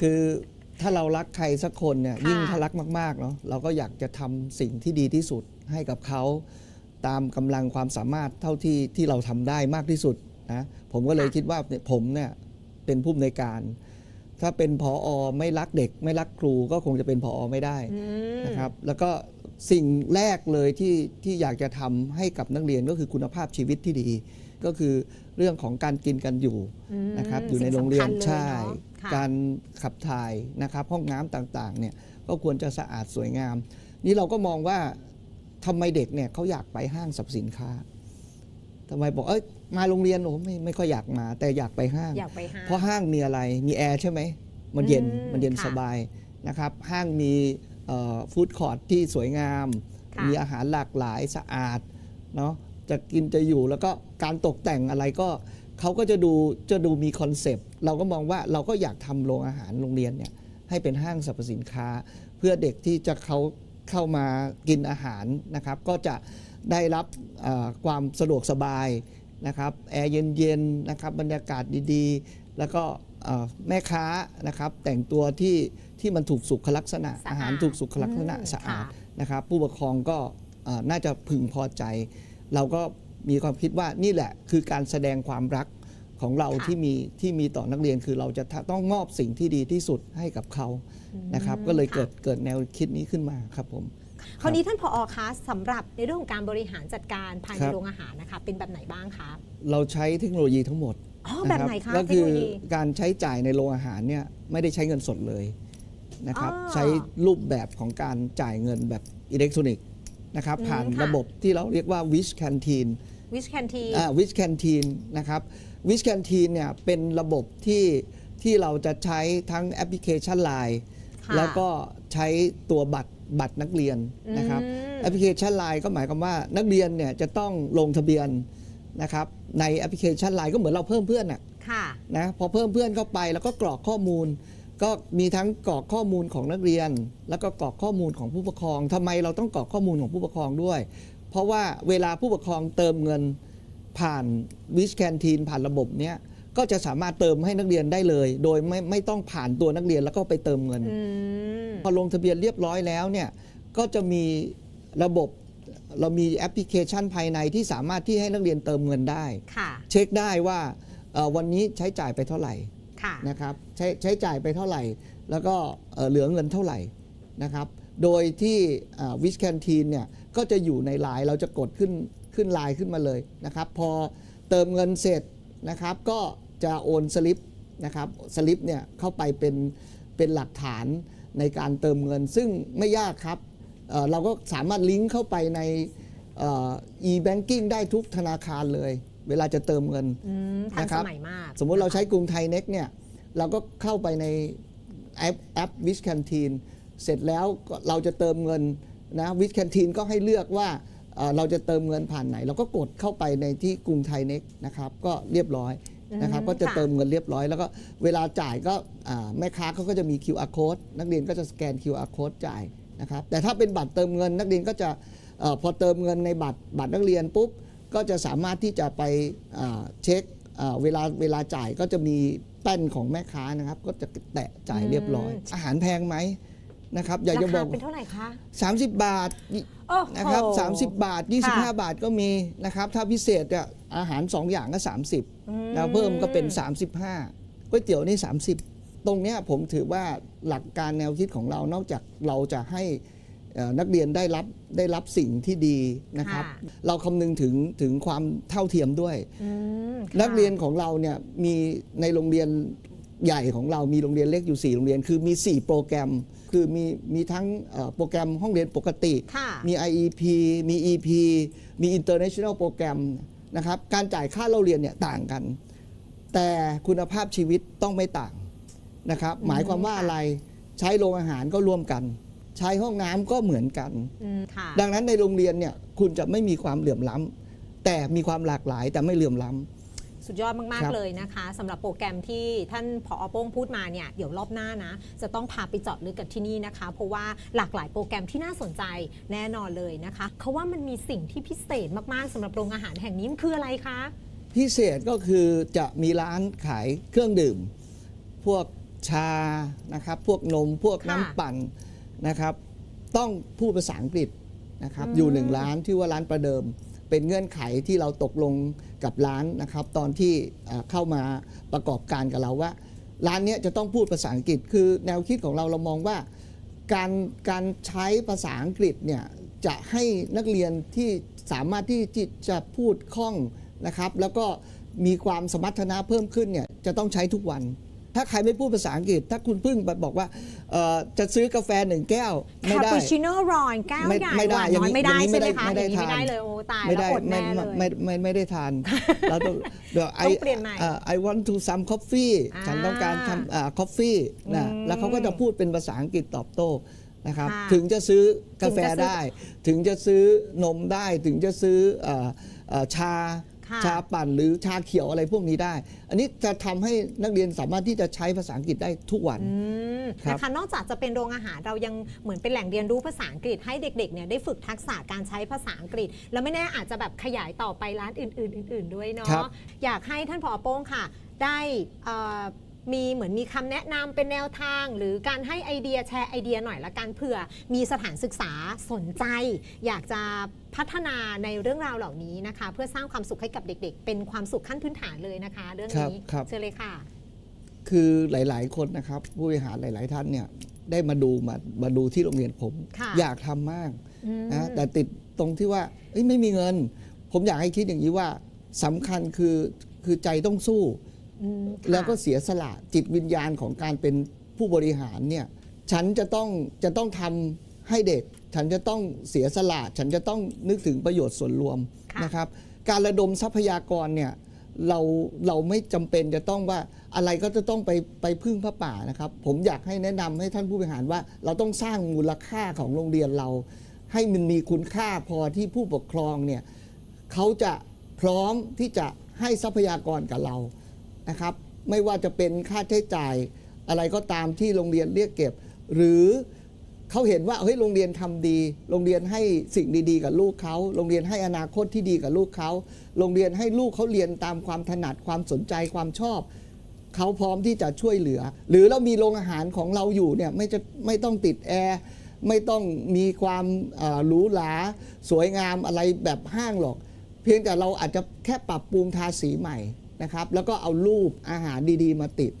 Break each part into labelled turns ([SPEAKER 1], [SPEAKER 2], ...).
[SPEAKER 1] คือถ้าเรารักใครสักคนเนี่ย
[SPEAKER 2] ค่ะ
[SPEAKER 1] ยิ่งถ้ารักมากๆเนาะเราก็อยากจะทำสิ่งที่ดีที่สุดให้กับเขา ตามกำลังความสามารถเท่าที่ที่เราทำได้มากที่สุดนะผมก็เลยคิดว่าเนี่ยผมเนี่ยเป็นผู้อำนวยการ ถ้าเป็นพออไม่รักเด็ก ไม่รักครูก็คงจะเป็นพออไม่ได้
[SPEAKER 2] อืม
[SPEAKER 1] นะครับแล้วก็สิ่งแรกเลยที่ที่อยากจะทำให้กับนักเรียนก็คือคุณภาพชีวิตที่ดี ก็คือเรื่องของการกินกันอยู่
[SPEAKER 2] อืม
[SPEAKER 1] นะครับอยู่ใน
[SPEAKER 2] สิ่
[SPEAKER 1] โรงเรียน
[SPEAKER 2] สำคัญล
[SPEAKER 1] ใช่
[SPEAKER 2] เนาะค่ะ
[SPEAKER 1] การขับถ่ายนะครับห้องน้ำต่างๆเนี่ยก็ควรจะสะอาดสวยงาม นี่เราก็มองว่าทำไมเด็กเนี่ยเขาอยากไปห้างสรรพสินค้าทำไมบอกเอ้ยมาโรงเรียนโอ้ไม่ไม่ค่อยอยากมา แต่อยากไปห้าง
[SPEAKER 2] อยากไปห้าง
[SPEAKER 1] เพราะห้างมีอะไรมีแอร์ใช่ไหมมันเย็น
[SPEAKER 2] อืม
[SPEAKER 1] มันเย็น
[SPEAKER 2] ค่ะ
[SPEAKER 1] สบายนะครับ ห้างมีฟู้ดคอร์ทที่สวยงาม
[SPEAKER 2] ค่ะ
[SPEAKER 1] มีอาหารหลากหลายสะอาดเนาะ จะกินจะอยู่แล้วก็การตกแต่งอะไรก็เขาก็จะดูจะดูมีคอนเซปต์เราก็มองว่าเราก็อยากทำโรงอาหารโรงเรียนเนี่ยให้เป็นห้างสรรพสินค้า เพื่อเด็กที่จะเขาเข้ามากินอาหารนะครับ ก็จะได้รับเอ่อความสะดวกสบายนะครับแอร์เย็นๆนะครับบรรยากาศดีๆ แล้วก็เอ่อแม่ค้านะครับแต่งตัวที่ที่มันถูกสุขลักษณะ
[SPEAKER 2] สะอาด
[SPEAKER 1] อาหารถูกสุขลักษณะ
[SPEAKER 2] อืม
[SPEAKER 1] สะอาด
[SPEAKER 2] ค่ะ
[SPEAKER 1] นะครับผู้ปกครองก็เอ่อน่าจะพึงพอใจ เราก็มีความคิดว่านี่แหละคือการแสดงความรักของเรา
[SPEAKER 2] ค่ะ
[SPEAKER 1] ที่มีที่มีต่อนักเรียนคือเราจะต้องมอบสิ่งที่ดีที่สุดให้กับเขานะครับ ก็เลย
[SPEAKER 2] ค่ะ
[SPEAKER 1] เกิดเกิดแนวคิดนี้ขึ้นมาครับผม
[SPEAKER 2] คราวนี้ท่านผอคะสำหรับในเรื่องของการบริหารจัดการภายใน
[SPEAKER 1] ครับ
[SPEAKER 2] โรงอาหารนะคะเป็นแบบไหนบ้างคะ
[SPEAKER 1] เราใช้เทคโนโลยีทั้งหมด
[SPEAKER 2] อ๋อแบบไหนคะ
[SPEAKER 1] ก็
[SPEAKER 2] เทค
[SPEAKER 1] คื
[SPEAKER 2] โน
[SPEAKER 1] อ
[SPEAKER 2] โลยี
[SPEAKER 1] การใช้จ่ายในโรงอาหารเนี่ยไม่ได้ใช้เงินสดเลยนะครับ
[SPEAKER 2] อ๋อ
[SPEAKER 1] ใช้รูปแบบของการจ่ายเงินแบบอิเล็กทรอนิกส์ นะครับ
[SPEAKER 2] อืม
[SPEAKER 1] ผ่าน
[SPEAKER 2] ค่ะ
[SPEAKER 1] ระบบที่เราเรียกว่า Wish Canteen
[SPEAKER 2] วิชแคนที
[SPEAKER 1] วิชแคนทีนนะครับวิชแคนทีนเนี่ยเป็นระบบที่ที่เราจะใช้ทั้งแอปพลิเคชัน Line
[SPEAKER 2] ค่ะ
[SPEAKER 1] แล้วก็ใช้ตัวบัตรบัตรนักเรียนนะครับ
[SPEAKER 2] อืม
[SPEAKER 1] แอปพลิเคชัน Line ก็หมายความว่านักเรียนเนี่ยจะต้องลงทะเบียนนะครับในแอปพลิเคชัน Line ก็เหมือนเราเพิ่มเพื่อนน่ะ
[SPEAKER 2] ค่ะ
[SPEAKER 1] นะพอเพิ่มเพื่อนเข้าไปแล้วก็กรอกข้อมูล ก็มีทั้งกรอกข้อมูลของนักเรียน แล้วก็กรอกข้อมูลของผู้ปกครองทำไมเราต้องกรอกข้อมูลของผู้ปกครองด้วย เพราะว่าเวลาผู้ปกครองเติมเงินผ่านวิชแคนทีนผ่านระบบเนี้ยก็จะสามารถเติมให้นักเรียนได้เลย โดยไม่ไม่ต้องผ่านตัวนักเรียนแล้วก็ไปเติมเงิน
[SPEAKER 2] อืม
[SPEAKER 1] พอลงทะเบียนเรียบร้อยแล้วเนี่ยก็จะมีระบบเรามีแอปพลิเคชันภายในที่สามารถที่ให้นักเรียนเติมเงินได้
[SPEAKER 2] ค่ะ
[SPEAKER 1] เช็คได้ว่าเอ่อวันนี้ใช้จ่ายไปเท่าไหร่
[SPEAKER 2] ค่ะ
[SPEAKER 1] นะครับใช้ใช้จ่ายไปเท่าไหร่ แล้วก็เหลือเงินเท่าไหร่นะครับ โดยที่วิชแคนทีนเนี่ยก็จะอยู่ในไลน์เราจะกดขึ้นขึ้นไลน์ขึ้นมาเลยนะครับ พอเติมเงินเสร็จนะครับ ก็จะโอนสลิปนะครับสลิปเนี่ยเข้าไปเป็นเป็นหลักฐานในการเติมเงิน ซึ่งไม่ยากครับเเราก็สามารถลิงก์เข้าไปในอ่อ e-banking ได้ทุกธนาคารเลย เวลาจะเติมเงิน
[SPEAKER 2] อืมทัน
[SPEAKER 1] นะค
[SPEAKER 2] ส
[SPEAKER 1] รับ
[SPEAKER 2] มัยมาก
[SPEAKER 1] สมมุติเราใช้กรุงไทยเน็กเนี่ย เราก็เข้าไปในแอปแอปวิชแคนทีนเสร็จแล้วก็เราจะเติมเงินนะวิชแคนทีนก็ให้เลือกว่าเอ่อเราจะเติมเงินผ่านไหน เราก็กดเข้าไปในที่กรุงไทยเน็กนะครับก็เรียบร้อยนะครับ
[SPEAKER 2] อืม
[SPEAKER 1] ก็จะ
[SPEAKER 2] ค่ะ
[SPEAKER 1] เติมเงินเรียบร้อย แล้วก็เวลาจ่ายก็อ่าแม่ค้าเขาก็จะมี QR code นักเรียนก็จะสแกน QR code จ่ายนะครับแต่ถ้าเป็นบัตรเติมเงิน นักเรียนก็จะเออพอเติมเงินในบัตรบัตรนักเรียนปุ๊บ ก็จะสามารถที่จะไปอ่าเช็คอ่าเวลาเวลาจ่ายก็จะมีแป้นของแม่ค้านะครับ ก็จะแตะจ่ายเรียบร้อย
[SPEAKER 2] อืม
[SPEAKER 1] อาหารแพงไหมนะครับอยาก
[SPEAKER 2] รา
[SPEAKER 1] จะบ
[SPEAKER 2] คา
[SPEAKER 1] อก
[SPEAKER 2] เป็นเท่าไหร่คะ
[SPEAKER 1] 30 บาท
[SPEAKER 2] โอ้โห
[SPEAKER 1] นะครับ 30 บาท
[SPEAKER 2] ค่ะ
[SPEAKER 1] 25 บาทก็มีนะครับ ถ้าพิเศษเนี่ยอาหาร 2 อย่างก็ 30
[SPEAKER 2] อืม
[SPEAKER 1] แล้วเพิ่มก็เป็น 35ก๋วยเตี๋ยวนี่ 30 ตรงเนี้ยผมถือว่าหลักการแนวคิดของเรานอกจากเราจะให้เอ่อ นักเรียนได้รับได้รับสิ่งที่ดีนะครับ
[SPEAKER 2] ค่ะ
[SPEAKER 1] เราคำนึงถึงถึงความเท่าเทียมด้วย
[SPEAKER 2] อืมค่ะ
[SPEAKER 1] นักเรียนของเราเนี่ยมีในโรงเรียนใหญ่ของเรามีโรงเรียนเล็กอยู่ 4 โรงเรียน คือมี 4 โปรแกรม คือมีมีทั้งเอ่อโปรแกรมห้องเรียนปกติ
[SPEAKER 2] ค่ะ
[SPEAKER 1] มี IEP มี EP มี International โปรแกรมนะครับการจ่ายค่าเล่าเรียนเนี่ยต่างกัน แต่คุณภาพชีวิตต้องไม่ต่างนะครับหมายความว่าอะไรใช้โรงอาหารก็ร่วมกัน ใช้ห้องน้ำก็เหมือนกัน
[SPEAKER 2] อืมค่ะ
[SPEAKER 1] ดังนั้นในโรงเรียนเนี่ยคุณจะไม่มีความเหลื่อมล้ำแต่มีความหลากหลายแต่ไม่เหลื่อมล้ำ
[SPEAKER 2] สุดยอดมาก
[SPEAKER 1] ครั
[SPEAKER 2] ๆ
[SPEAKER 1] บ
[SPEAKER 2] เลยนะคะสำหรับโปรแกรมที่ท่านผอโป้งพูดมาเนี่ยเดี๋ยวรอบหน้านะ จะต้องพาไปเจาะลึกกันที่นี่นะคะ เพราะว่าหลากหลายโปรแกรมที่น่าสนใจแน่นอนเลยนะคะเขาว่ามันมีสิ่งที่พิเศษมากๆสำหรับโรงอาหารแห่งนี้มันคืออะไรคะ
[SPEAKER 1] พิเศษก็คือจะมีร้านขายเครื่องดื่ม พวกชานะครับ พวกนมพวก
[SPEAKER 2] ค่ะ
[SPEAKER 1] น้ำปั่น นะครับ ต้องพูดภาษาอังกฤษนะครับ
[SPEAKER 2] อืม
[SPEAKER 1] อยู่หนึ่งร้านที่ว่าร้านประเดิม เป็นเงื่อนไขที่เราตกลงกับร้านนะครับ ตอนที่เอ่อเข้ามาประกอบการกับเราว่า ร้านเนี้ยจะต้องพูดภาษาอังกฤษ คือแนวคิดของเราเรามองว่า การการใช้ภาษาอังกฤษเนี่ยจะให้นักเรียนที่สามารถที่ที่จะพูดคล่องนะครับ แล้วก็มีความสมรรถนะเพิ่มขึ้นเนี่ยจะต้องใช้ทุกวัน ถ้าใครไม่พูดภาษาอังกฤษ ถ้าคุณเพิ่งบอกว่าเอ่อจะซื้อกาแฟหนึ่งแก้ว ไม่
[SPEAKER 2] คา
[SPEAKER 1] ได้
[SPEAKER 2] ปูชิโน่ร้อนแก้ว
[SPEAKER 1] ไม่
[SPEAKER 2] ใหญ่
[SPEAKER 1] ไม่
[SPEAKER 2] ห
[SPEAKER 1] ได้
[SPEAKER 2] วาน
[SPEAKER 1] อย่าง
[SPEAKER 2] น้อย
[SPEAKER 1] นี้
[SPEAKER 2] ไม่ได้
[SPEAKER 1] อย่างนี้
[SPEAKER 2] ใช่ไหมคะ
[SPEAKER 1] ไม่ได้
[SPEAKER 2] อย่างนี้ไม่ได้
[SPEAKER 1] ทาน
[SPEAKER 2] เลยโอ้ตาย
[SPEAKER 1] ไม่
[SPEAKER 2] แล้ว
[SPEAKER 1] ได้
[SPEAKER 2] อด
[SPEAKER 1] ไม่
[SPEAKER 2] แน่เลย
[SPEAKER 1] ไม่ไม่ไม่ได้ทานเราต้องเดี๋ยว I
[SPEAKER 2] ต้องเปลี่ยนใหม่
[SPEAKER 1] เอ่อ I want to some coffee
[SPEAKER 2] อ่า
[SPEAKER 1] ฉันต้องการทำอ่า coffee นะ
[SPEAKER 2] อืม
[SPEAKER 1] แล้วเขาก็จะพูดเป็นภาษาอังกฤษตอบโต้นะครับ
[SPEAKER 2] ค่ะ
[SPEAKER 1] ถึงจะซื้อกาแฟ
[SPEAKER 2] ถึงจะซื้อ
[SPEAKER 1] ได้ ถึงจะซื้อนมได้ ถึงจะซื้อเอ่อเอ่อชา
[SPEAKER 2] ค่ะ
[SPEAKER 1] ชาปั่นหรือชาเขียวอะไรพวกนี้ได้ อันนี้จะทำให้นักเรียนสามารถที่จะใช้ภาษาอังกฤษได้ทุกวัน
[SPEAKER 2] อืม
[SPEAKER 1] ครับ
[SPEAKER 2] นะคะนอกจากจะเป็นโรงอาหารเรายังเหมือนเป็นแหล่งเรียนรู้ภาษาอังกฤษให้เด็กๆเนี่ยได้ฝึกทักษะการใช้ภาษาอังกฤษ แล้วไม่แน่อาจจะแบบขยายต่อไปร้านอื่น ๆ อื่น ๆ ด้วยเนาะ
[SPEAKER 1] ครับ
[SPEAKER 2] อยากให้ท่านผอโป้งค่ะ ได้เอ่อ มีเหมือนมีคำแนะนำเป็นแนวทาง หรือการให้ไอเดียแชร์ไอเดียหน่อยละกันเผื่อ มีสถานศึกษาสนใจ อยากจะพัฒนาในเรื่องราวเหล่านี้นะคะ เพื่อสร้างความสุขให้กับเด็ก ๆ เป็นความสุขขั้นพื้นฐานเลยนะคะ เรื่องนี้
[SPEAKER 1] ครับครับ
[SPEAKER 2] เชิญเลยค่ะ
[SPEAKER 1] คือหลาย ๆ คนนะครับ ผู้บริหารหลาย ๆ ท่านเนี่ยได้มาดูมามาดูที่โรงเรียนผม
[SPEAKER 2] ค่ะ
[SPEAKER 1] อยากทำมาก
[SPEAKER 2] อืม
[SPEAKER 1] นะแต่ติดตรงที่ว่าเอ้ยไม่มีเงิน ผมอยากให้คิดอย่างนี้ว่าสำคัญคือคือใจต้องสู้
[SPEAKER 2] อืมค่ะ
[SPEAKER 1] แล้วก็เสียสละจิตวิญญาณของการเป็นผู้บริหารเนี่ยฉันจะต้องจะต้องทำให้เด็ก ฉันจะต้องเสียสละฉันจะต้องนึกถึงประโยชน์ส่วนรวม
[SPEAKER 2] ค่ะ
[SPEAKER 1] นะครับ การระดมทรัพยากรเนี่ยเราเราไม่จำเป็นจะต้องว่าอะไรก็จะต้องไปไปพึ่งพระป่านะครับ ผมอยากให้แนะนำให้ท่านผู้บริหารว่า เราต้องสร้างมูลค่าของโรงเรียนเรา ให้มันมีคุณค่าพอที่ผู้ปกครองเนี่ย เขาจะพร้อมที่จะให้ทรัพยากรกับเรา นะครับ ไม่ว่าจะเป็นค่าใช้จ่ายอะไรก็ตามที่โรงเรียนเรียกเก็บ หรือเขาเห็นว่าเฮ้ยโรงเรียนทำดี โรงเรียนให้สิ่งดีๆ กับลูกเขาโรงเรียนให้อนาคตที่ดีกับลูกเขาโรงเรียนให้ลูกเขาเรียนตามความถนัดความสนใจความชอบเขาพร้อมที่จะช่วยเหลือ หรือเรามีโรงอาหารของเราอยู่เนี่ยไม่จะไม่ต้องติดแอร์ไม่ต้องมีความหรูหราสวยงามอะไรแบบห้างหรอก เพียงแต่เราอาจจะแค่ปรับปรุงทาสีใหม่ นะครับ แล้วก็เอารูปอาหารดีๆ มาติด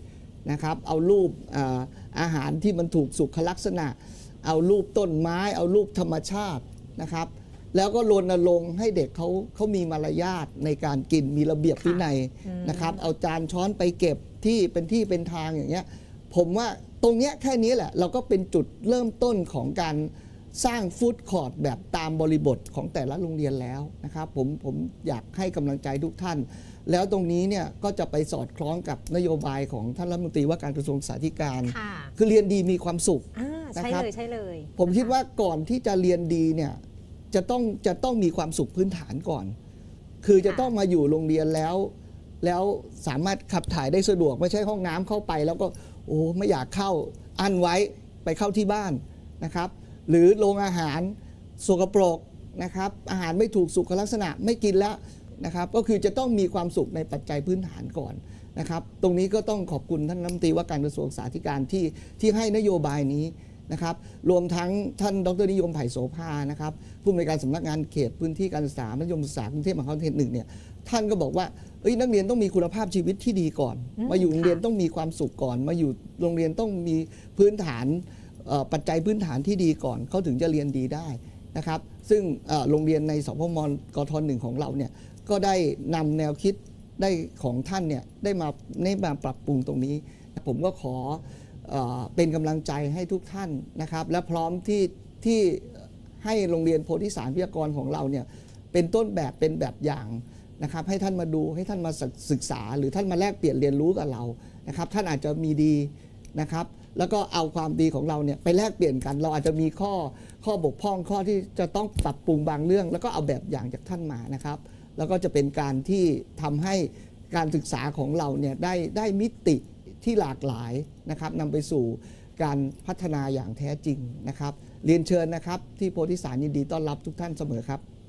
[SPEAKER 1] นะครับ เอารูปเอ่ออาหารที่มันถูกสุขลักษณะ เอารูปต้นไม้ เอารูปธรรมชาตินะครับ แล้วก็รณรงค์ให้เด็กเขาเขามีมารยาทในการกินมีระเบียบวินัยนะครับ เอาจานช้อนไปเก็บที่เป็นที่เป็นทางอย่างเงี้ยผมว่าตรงเนี้ยแค่นี้แหละ เราก็เป็นจุดเริ่มต้นของการสร้างฟู้ดคอร์ทแบบตามบริบทของแต่ละโรงเรียนแล้วนะครับผมผมอยากให้กำลังใจทุกท่าน แล้วตรงนี้เนี่ยก็จะไปสอดคล้องกับนโยบายของท่านรัฐมนตรีว่าการกระทรวงสาธารณสุข
[SPEAKER 2] ค่ะ
[SPEAKER 1] คือเรียนดีมีความสุข
[SPEAKER 2] อ่าใช่
[SPEAKER 1] นะครับ
[SPEAKER 2] เลยใช่เลย
[SPEAKER 1] ผมคิดว่าก่อนที่จะเรียนดีเนี่ยจะต้องจะต้องมีความสุขพื้นฐานก่อน คือจะต้องมาอยู่โรงเรียนแล้ว แล้วสามารถขับถ่ายได้สะดวกไม่ใช่ห้องน้ำเข้าไป แล้วก็โอ้ไม่อยากเข้าอันไว้ไปเข้าที่บ้านนะครับ หรือโรงอาหารสกปรกนะครับ อาหารไม่ถูกสุขลักษณะไม่กินแล้ว นะครับ ก็คือจะต้องมีความสุขในปัจจัยพื้นฐานก่อนนะครับ ตรงนี้ก็ต้องขอบคุณท่านรัฐมนตรีว่าการกระทรวงสาธารณสุขที่ที่ให้นโยบายนี้นะครับ รวมทั้งท่านดรนิยมไผ่โสภานะครับผู้อำนวยการสำนักงานเขตพื้นที่การศึกษามัธยมศึกษากรุงเทพมหานครเขตหนึ่งเนี่ยท่านก็บอกว่าเอ้ยนักเรียนต้องมีคุณภาพชีวิตที่ดีก่อน
[SPEAKER 2] อืม
[SPEAKER 1] มาอยู่โรงเรียน
[SPEAKER 2] ค่ะ
[SPEAKER 1] ต้องมีความสุขก่อน มาอยู่โรงเรียนต้องมีพื้นฐานเอ่อปัจจัยพื้นฐานที่ดีก่อนเขาถึงจะเรียนดีได้นะครับ ซึ่งเอ่อโรงเรียนในสพมกทหนึ่งของเราเนี่ย ก็ได้นำแนวคิดได้ของท่านเนี่ยได้มาได้มาปรับปรุงตรงนี้ ผมก็ขอเออเป็นกำลังใจให้ทุกท่านนะครับ และพร้อมที่ที่ให้โรงเรียนโพธิสารพิทยากรของเราเนี่ยเป็นต้นแบบเป็นแบบอย่างนะครับ ให้ท่านมาดูให้ท่านมาศึกษา หรือท่านมาแลกเปลี่ยนเรียนรู้กับเรานะครับ ท่านอาจจะมีดีนะครับ แล้วก็เอาความดีของเราเนี่ยไปแลกเปลี่ยนกัน เราอาจจะมีข้อข้อบกพร่องข้อที่จะต้องปรับปรุงบางเรื่อง แล้วก็เอาแบบอย่างจากท่านมานะครับ แล้วก็จะเป็นการที่ทำให้การศึกษาของเราเนี่ยได้ได้มิติที่หลากหลายนะครับนำไปสู่การพัฒนาอย่างแท้จริงนะครับ เรียนเชิญนะครับ ที่โพธิสารยินดีต้อนรับทุกท่านเสมอครับ